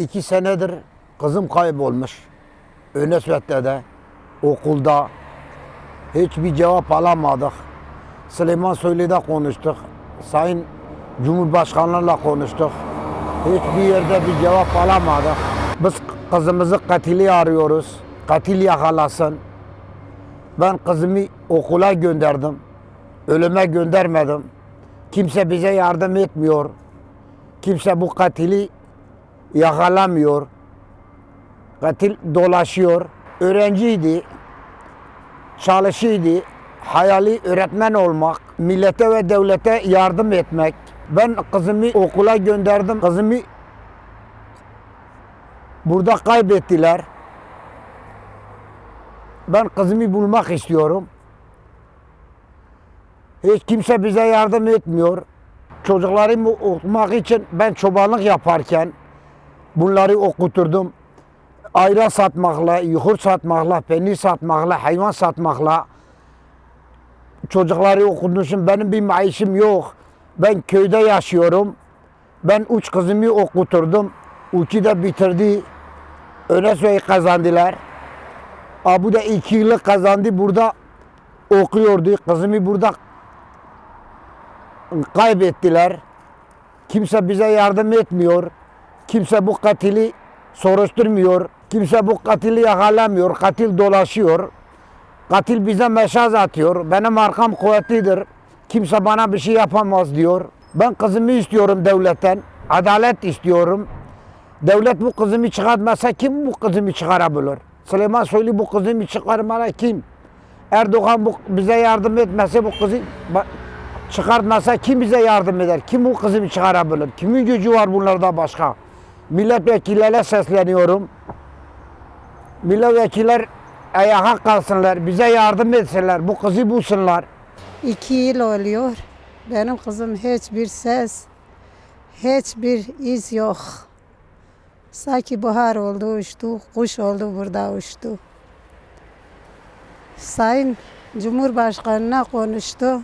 iki senedir kızım kaybolmuş. Önesvet'te de okulda hiçbir cevap alamadık. Süleyman Soylu'da konuştuk. Sayın Cumhurbaşkanlarla konuştuk. Hiçbir yerde bir cevap alamadık. Biz kızımızı katili arıyoruz. Katil yakalasın. Ben kızımı okula gönderdim. Ölüme göndermedim. Kimse bize yardım etmiyor. Kimse bu katili yakalamıyor. Katil dolaşıyor. Öğrenciydi. Çalışıydı. Hayali öğretmen olmak. Millete ve devlete yardım etmek. Ben kızımı okula gönderdim. Kızımı burada kaybettiler. Ben kızımı bulmak istiyorum. Hiç kimse bize yardım etmiyor. Çocuklarımı okumak için ben çobanlık yaparken bunları okuturdum. Ayran satmakla, yoğurt satmakla, peynir satmakla, hayvan satmakla çocukları okutmuşum. Benim bir maaşım yok. Ben köyde yaşıyorum. Ben üç kızımı okuturdum. Üçü de bitirdi. Önesve'yi kazandılar. Abu da iki yıllık kazandı. Burada okuyordu. Kızımı burada kaybettiler. Kimse bize yardım etmiyor. Kimse bu katili soruşturmuyor. Kimse bu katili yakalamıyor. Katil dolaşıyor. Katil bize mesaj atıyor. Benim arkam kuvvetlidir. Kimse bana bir şey yapamaz diyor. Ben kızımı istiyorum devletten. Adalet istiyorum. Devlet bu kızımı çıkartmasa kim bu kızımı çıkarabilir? Süleyman Soylu bu kızımı çıkarmana kim? Erdoğan bu bize yardım etmese bu kızı çıkartmasa kim bize yardım eder? Kim bu kızımı çıkarabilir? Kimin gücü var bunlarda başka? Milletvekillerine sesleniyorum. Milletvekiller ayağa kalksınlar, bize yardım etsinler, bu kızı bulsunlar. İki yıl oluyor. Benim kızım hiçbir ses, hiçbir iz yok. Sanki bahar oldu uçtu, kuş oldu burada uçtu. Sayın Cumhurbaşkanına konuştu.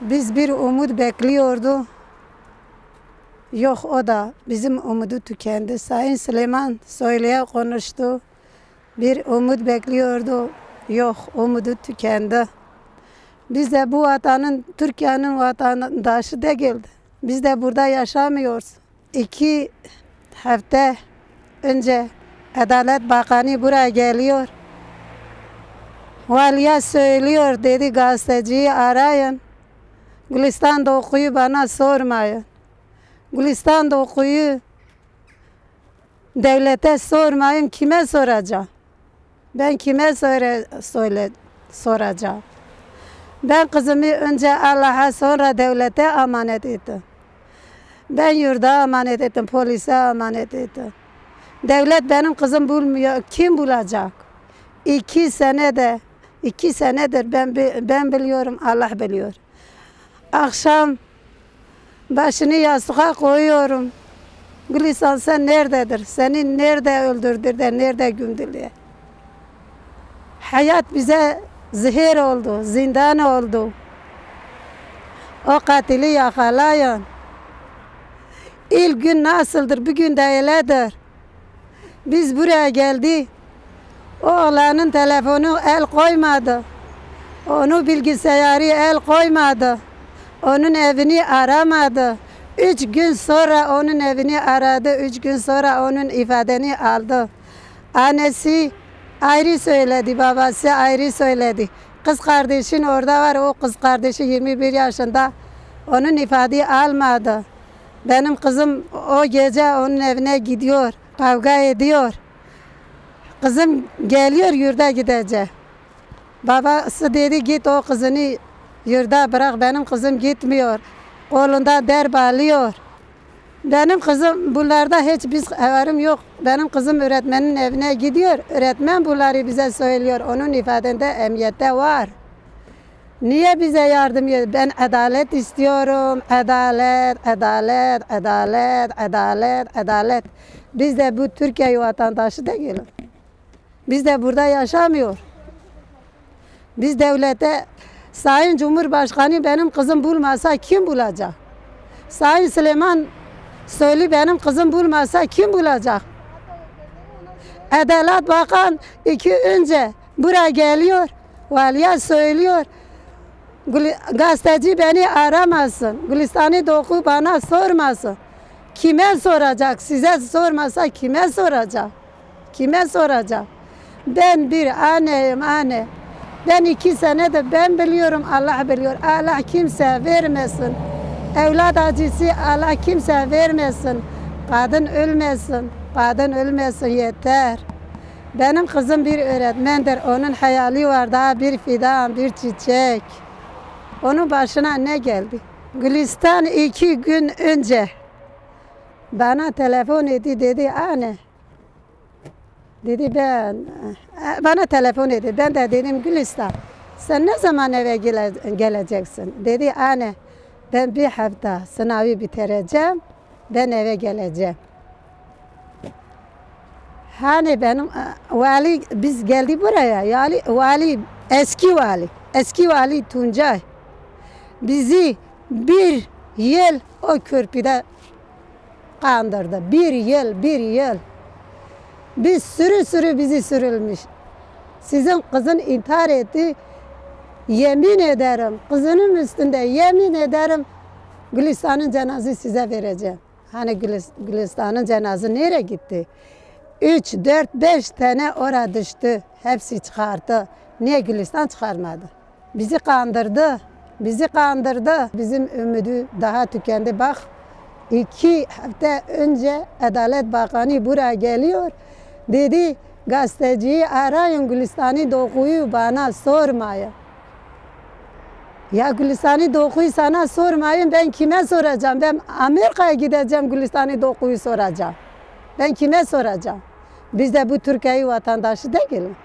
Biz bir umut bekliyordu. Yok o da bizim umudu tükendi. Sayın Süleyman Soylu'ya konuştu. Bir umut bekliyordu. Yok umudu tükendi. Biz de bu vatanın, Türkiye'nin vatandaşı değildi. Biz de burada yaşamıyoruz. İki hafta önce Adalet Bakanı buraya geliyor. Valiye söylüyor dedi gazeteciyi arayın. Gülistan'da okuyu bana sormayın. Gülistan'da okuyu devlete sormayın kime soracağım? Ben kime söyle, söyle soracağım? Ben kızımı önce Allah'a sonra devlete emanet ettim. Ben yurda emanet ettim, polise emanet ettim. Devlet benim kızım bulmuyor. Kim bulacak? İki senede, iki senedir ben ben biliyorum, Allah biliyor. Akşam başını yastığa koyuyorum. Gülistan sen nerededir? Seni nerede öldürdüler, nerede gömdüler? Hayat bize zehir oldu, zindan oldu. O katili yakalayın. İlk gün nasıldır, bugün de öyledir. Biz buraya geldi. Oğlanın telefonu el koymadı. Onu bilgisayarı el koymadı. Onun evini aramadı. Üç gün sonra onun evini aradı. Üç gün sonra onun ifadeni aldı. Annesi ayrı söyledi, babası ayrı söyledi. Kız kardeşin orada var, o kız kardeşi 21 yaşında. Onun ifade almadı. Benim kızım o gece onun evine gidiyor, kavga ediyor. Kızım geliyor yurda gidecek. Babası dedi git o kızını yurda bırak benim kızım gitmiyor. Kolunda derb alıyor. Benim kızım bunlarda hiçbir haberim yok. Benim kızım öğretmenin evine gidiyor. Öğretmen bunları bize söylüyor. Onun ifadende emniyette var. Niye bize yardım ediyor? Ben adalet istiyorum. Adalet, adalet, adalet, adalet, adalet. Biz de bu Türkiye vatandaşı değiliz. Biz de burada yaşamıyor. Biz devlete Sayın Cumhurbaşkanı benim kızım bulmasa kim bulacak? Sayın Süleyman Söyle benim kızım bulmasa kim bulacak? Adalet Bakan iki önce buraya geliyor. Valiye söylüyor. Gazeteci beni aramasın. Gülistan'ı doku bana sormasın. Kime soracak? Size sormasa kime soracak? Kime soracak? Ben bir anneyim anne. Ben iki senedir ben biliyorum Allah biliyor. Allah kimse vermesin. Evlat acısı Allah kimse vermesin. Kadın ölmesin. Kadın ölmesin yeter. Benim kızım bir öğretmendir. Onun hayali var daha bir fidan, bir çiçek. Onun başına ne geldi? Gülistan iki gün önce bana telefon etti dedi anne. Dedi ben e, bana telefon etti. Ben de dedim Gülistan sen ne zaman eve gele- geleceksin? Dedi anne ben bir hafta sınavı bitireceğim. Ben eve geleceğim. Hani benim e, vali biz geldi buraya. Yani vali eski vali. Eski vali Tuncay. Bizi bir yıl o körpüde kandırdı. Bir yıl, bir yıl. Biz sürü sürü bizi sürülmüş. Sizin kızın intihar etti. Yemin ederim kızının üstünde yemin ederim Gülistan'ın cenazesi size vereceğim. Hani Gülis- Gülistan'ın cenazesi nereye gitti? Üç, dört, beş tane oraya düştü. Hepsi çıkardı. Niye Gülistan çıkarmadı? Bizi kandırdı. Bizi kandırdı. Bizim ümidi daha tükendi. Bak iki hafta önce Adalet Bakanı buraya geliyor. Dedi gazeteciyi arayın Gülistan'ı dokuyu bana sormayın. Ya Gülistan'ı dokuyu sana sormayın ben kime soracağım? Ben Amerika'ya gideceğim Gülistan'ı dokuyu soracağım. Ben kime soracağım? Biz de bu Türkiye vatandaşı değilim.